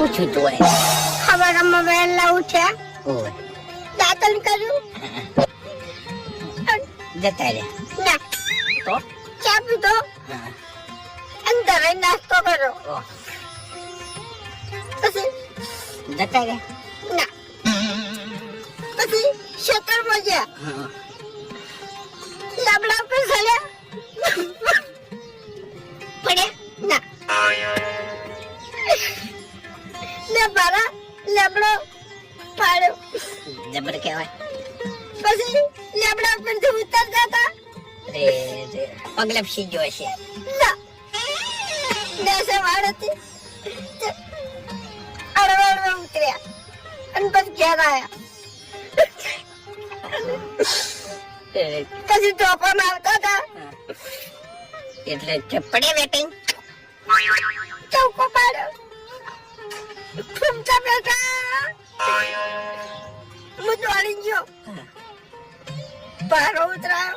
પૂછ્યું તું એ સવારમાં વહેલા ઉઠ્યા ઓય. દાંતણ કર્યું જતા રે. ના. તો? ચા પીધો. અંદર નાસ્તો કરો. પછી? જતા રે. ના. પછી ખેતરમાં ગયા. લાબડા પર ચડ્યા ને મારા લેબડો પાડ્યો. જબર કહેવાય પછી લેબડા પરથી ઉતરતા હતા રે રે પગલે પસી ગયો છે ના. દેશે વાળ હતી. અડવાડવા ઉતર્યા. અને પછી ઘેર આવ્યા પછી ચોપો મારતા હતા. એટલે ચપડે બેટિંગ બેટા હું દોડી ગયો. પારો ઉતરાયો.